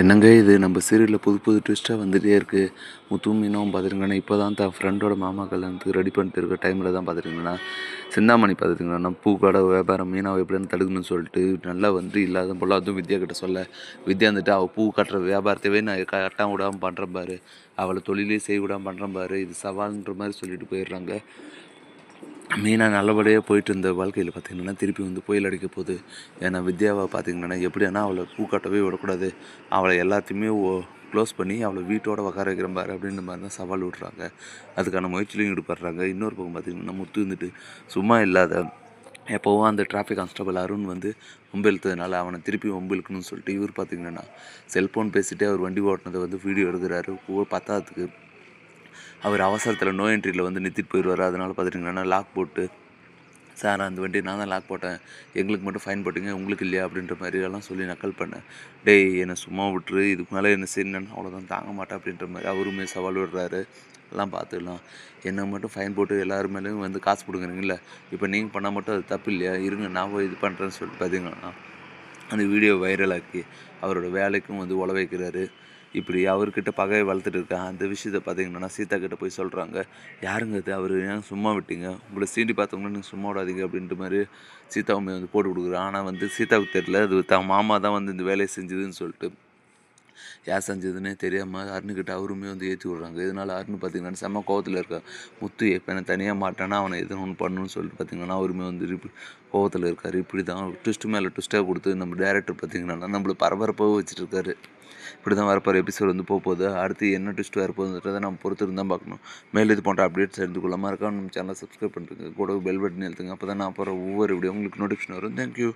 என்னங்க இது? நம்ம சீரியலில் புது புது ட்விஸ்ட்டாக வந்துகிட்டே இருக்குது முத்துவும் மீனவும் பார்த்துருங்கன்னா இப்போ தான் தான் ஃப்ரெண்டோட மாமா கல்யாணத்துக்கு ரெடி பண்ணிட்டு இருக்க டைமில் தான் பார்த்துருங்கன்னா சிந்தாமணி பார்த்துருங்கன்னா பூ கடை வியாபாரம் மீனாவை எப்படின்னு தடுக்கணும்னு சொல்லிட்டு நல்லா வந்து இல்லாத போல் அதுவும் வித்யா கிட்ட சொல்ல. வித்யா வந்துட்டு அவள் பூ கட்டுற வியாபாரத்தையே நான் கரெக்டாக விடாமல் பண்ணுறேன் பாரு. அவளை தொழிலே செய்ய விடாமல் பண்ணுறேன் பாரு. இது சவால்ன்ற மாதிரி சொல்லிட்டு போயிடுறாங்க. மெயினாக நல்லபடியாக போயிட்டு இருந்த வாழ்க்கையில் பார்த்திங்கன்னா திருப்பி வந்து புயல் அடிக்க போகுது. ஏன்னா வித்யாவை பார்த்திங்கன்னா எப்படின்னா அவளை பூ விடக்கூடாது. அவளை எல்லாத்தையுமே ஓ க்ளோஸ் பண்ணி அவளை வீட்டோட உட்கார வைக்கிற பாரு அப்படின்ற மாதிரி தான் சவால் விட்றாங்க. அதுக்கான முயற்சியிலையும் ஈடுபடுறாங்க. இன்னொரு பக்கம் பார்த்திங்கன்னா முத்து வந்துட்டு சும்மா இல்லாத எப்போவும் அந்த டிராஃபிக் கான்ஸ்டபிள் அருண் வந்து ஒம்பிழுத்ததுனால அவனை திருப்பி ஒம்பெழுக்கணும்னு சொல்லிட்டு இவர் பார்த்திங்கன்னா செல்ஃபோன் பேசிகிட்டே அவர் வண்டி ஓட்டினதை வந்து வீடியோ எடுக்கிறாரு. பத்தாததுக்கு அவர் அவசரத்தில் நோ என்ட்ரியில் வந்து நிறுத்திட்டு போயிடுவார் அதனால் பார்த்துட்டிங்கன்னா லாக் போட்டு சார் அந்த வண்டி நான் தான் லாக் போட்டேன். எங்களுக்கு மட்டும் ஃபைன் போட்டீங்க உங்களுக்கு இல்லையா? அப்படின்ற மாதிரி எல்லாம் சொல்லி நக்கல் பண்ணேன். டேய் என்னை சும்மா விட்டுரு இதுக்கு மேலே என்ன செய்யணும்னு அவ்வளோதான் தாங்க மாட்டேன். அப்படின்ற மாதிரி அவருமே சவால் விடுறாரு. எல்லாம் பார்த்துக்கலாம் என்னை மட்டும் ஃபைன் போட்டு எல்லாரு மேலேயும் வந்து காசு கொடுக்குறீங்கல்ல இப்போ நீங்கள் பண்ணால் மட்டும் அது தப்பு இல்லையா? இருங்க நான் போய் இது பண்ணுறேன்னு சொல்லிட்டு பார்த்தீங்கன்னா அந்த வீடியோ வைரலாக்கி அவரோட வேலைக்கும் வந்து உழ வைக்கிறாரு இப்படி அவர்கிட்ட பகையை வளர்த்துட்டு இருக்கான் அந்த விஷயத்தை பார்த்தீங்கன்னா சீதா கிட்ட போய் சொல்கிறாங்க யாருங்க அது அவர் ஏன் சும்மா விட்டீங்க? உங்களை சீண்டி பார்த்தவங்கன்னா நீங்கள் சும்மா விடாதீங்க அப்படின்ற மாதிரி சீதாவுமே வந்து போட்டு கொடுக்குறான் ஆனால் வந்து சீதாவுக்கு தெரியல. அது தான் மாமா தான் வந்து இந்த வேலையை செஞ்சதுன்னு சொல்லிட்டு. யார் செஞ்சதுன்னே தெரியாமல் அருணுக்கிட்ட அவருமே வந்து ஏற்றி விட்றாங்க. இதனால் அருண் பார்த்தீங்கன்னா செம்ம கோவத்தில் இருக்கா. முத்து எப்போ என்ன தனியாக மாட்டானா அவனை எதுவும் ஒன்று பண்ணணும்னு சொல்லிட்டு பார்த்தீங்கன்னா அவருமே வந்து இப்படி கோவத்தில் இருக்கார். இப்படி தான் ட்விஸ்ட்டு மேலே ட்விஸ்ட்டாக கொடுத்து நம்ம டேரக்டர் பார்த்தீங்கன்னா நம்மளை பரபரப்பாக வச்சுட்டு இருக்காரு. இப்படி தான் வரப்போகிற எபிசோட் வந்து போக போகுது அடுத்து என்ன ட்விஸ்ட் வரப்போகுதுன்றதை நம்ம பொறுத்து இருந்தால் பார்க்கணும். மேலே இது போன்ற அப்டேட்ஸ் எடுத்துக்கொள்ளாமல் இருக்கா நம்ம சேனலை சப்ஸ்கிரைப் பண்ணுறதுக்கு கூட பெல் பட்டன் எழுத்துங்க அப்போ தான் நான் போகிற ஒவ்வொரு வீடியோ உங்களுக்கு நோட்டிஃபிகேஷன் வரும். தேங்க்யூ